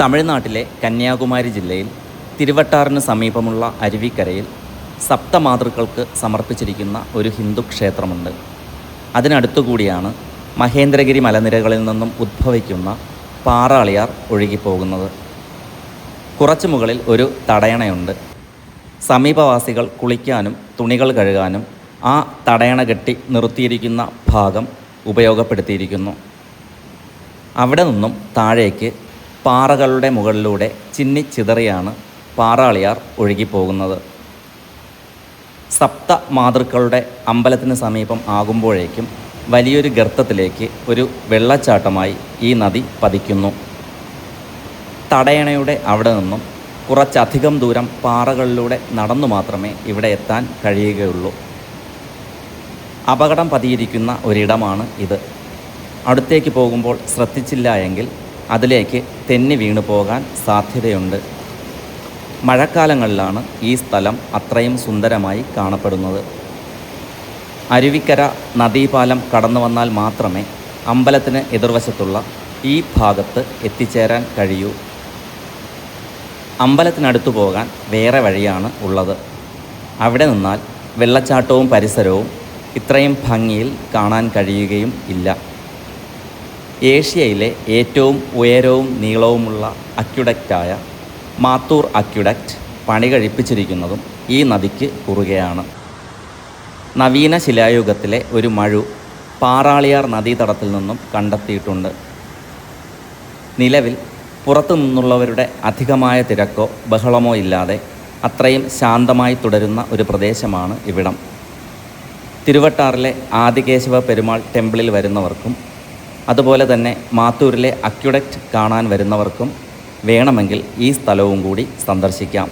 തമിഴ്നാട്ടിലെ കന്യാകുമാരി ജില്ലയിൽ തിരുവട്ടാറിന് സമീപമുള്ള അരുവിക്കരയിൽ സപ്തമാതൃക്കൾക്ക് സമർപ്പിച്ചിരിക്കുന്ന ഒരു ഹിന്ദു ക്ഷേത്രമുണ്ട്. അതിനടുത്തുകൂടിയാണ് മഹേന്ദ്രഗിരി മലനിരകളിൽ നിന്നും ഉദ്ഭവിക്കുന്ന പാറാളിയാർ ഒഴുകിപ്പോകുന്നത്. കുറച്ചു മുകളിൽ ഒരു തടയണയുണ്ട്. സമീപവാസികൾ കുളിക്കാനും തുണികൾ കഴുകാനും ആ തടയണ കെട്ടി നിർത്തിയിരിക്കുന്ന ഭാഗം ഉപയോഗപ്പെടുത്തിയിരിക്കുന്നു. അവിടെ നിന്നും താഴേക്ക് പാറകളുടെ മുകളിലൂടെ ചിന്നി ചിതറിയാണ് പാറാളിയാർ ഒഴുകിപ്പോകുന്നത്. സപ്ത മാതൃക്കളുടെ അമ്പലത്തിന് സമീപം ആകുമ്പോഴേക്കും വലിയൊരു ഗർത്തത്തിലേക്ക് ഒരു വെള്ളച്ചാട്ടമായി ഈ നദി പതിക്കുന്നു. തടയണയുടെ അവിടെ നിന്നും കുറച്ചധികം ദൂരം പാറകളിലൂടെ നടന്നു മാത്രമേ ഇവിടെ എത്താൻ കഴിയുകയുള്ളൂ. അപകടം പതിയിരിക്കുന്ന ഒരിടമാണ് ഇത്. അടുത്തേക്ക് പോകുമ്പോൾ ശ്രദ്ധിച്ചില്ല എങ്കിൽ അതിലേക്ക് തെന്നി വീണു പോകാൻ സാധ്യതയുണ്ട്. മഴക്കാലങ്ങളിലാണ് ഈ സ്ഥലം അത്രയും സുന്ദരമായി കാണപ്പെടുന്നത്. അരുവിക്കര നദീപാലം കടന്നു വന്നാൽ മാത്രമേ അമ്പലത്തിന് എതിർവശത്തുള്ള ഈ ഭാഗത്ത് എത്തിച്ചേരാൻ കഴിയൂ. അമ്പലത്തിനടുത്തു പോകാൻ വേറെ വഴിയാണ് ഉള്ളത്. അവിടെ നിന്നാൽ വെള്ളച്ചാട്ടവും പരിസരവും ഇത്രയും ഭംഗിയിൽ കാണാൻ കഴിയുകയും ഇല്ല. ഏഷ്യയിലെ ഏറ്റവും ഉയരവും നീളവുമുള്ള അക്യുഡക്റ്റായ മാത്തൂർ അക്യുഡക്റ്റ് പണി കഴിപ്പിച്ചിരിക്കുന്നതും ഈ നദിക്ക് കുറുകയാണ്. നവീന ശിലായുഗത്തിലെ ഒരു മഴു പാറാളിയാർ നദീതടത്തിൽ നിന്നും കണ്ടെത്തിയിട്ടുണ്ട്. നിലവിൽ പുറത്തു നിന്നുള്ളവരുടെ അധികമായ തിരക്കോ ബഹളമോ ഇല്ലാതെ അത്രയും ശാന്തമായി തുടരുന്ന ഒരു പ്രദേശമാണ് ഇവിടം. തിരുവട്ടാറിലെ ആദികേശവ പെരുമാൾ ടെമ്പിളിൽ വരുന്നവർക്കും അതുപോലെ തന്നെ മാത്തൂരിലെ അക്യുഡക്റ്റ് കാണാൻ വരുന്നവർക്കും വേണമെങ്കിൽ ഈ സ്ഥലവും കൂടി സന്ദർശിക്കാം.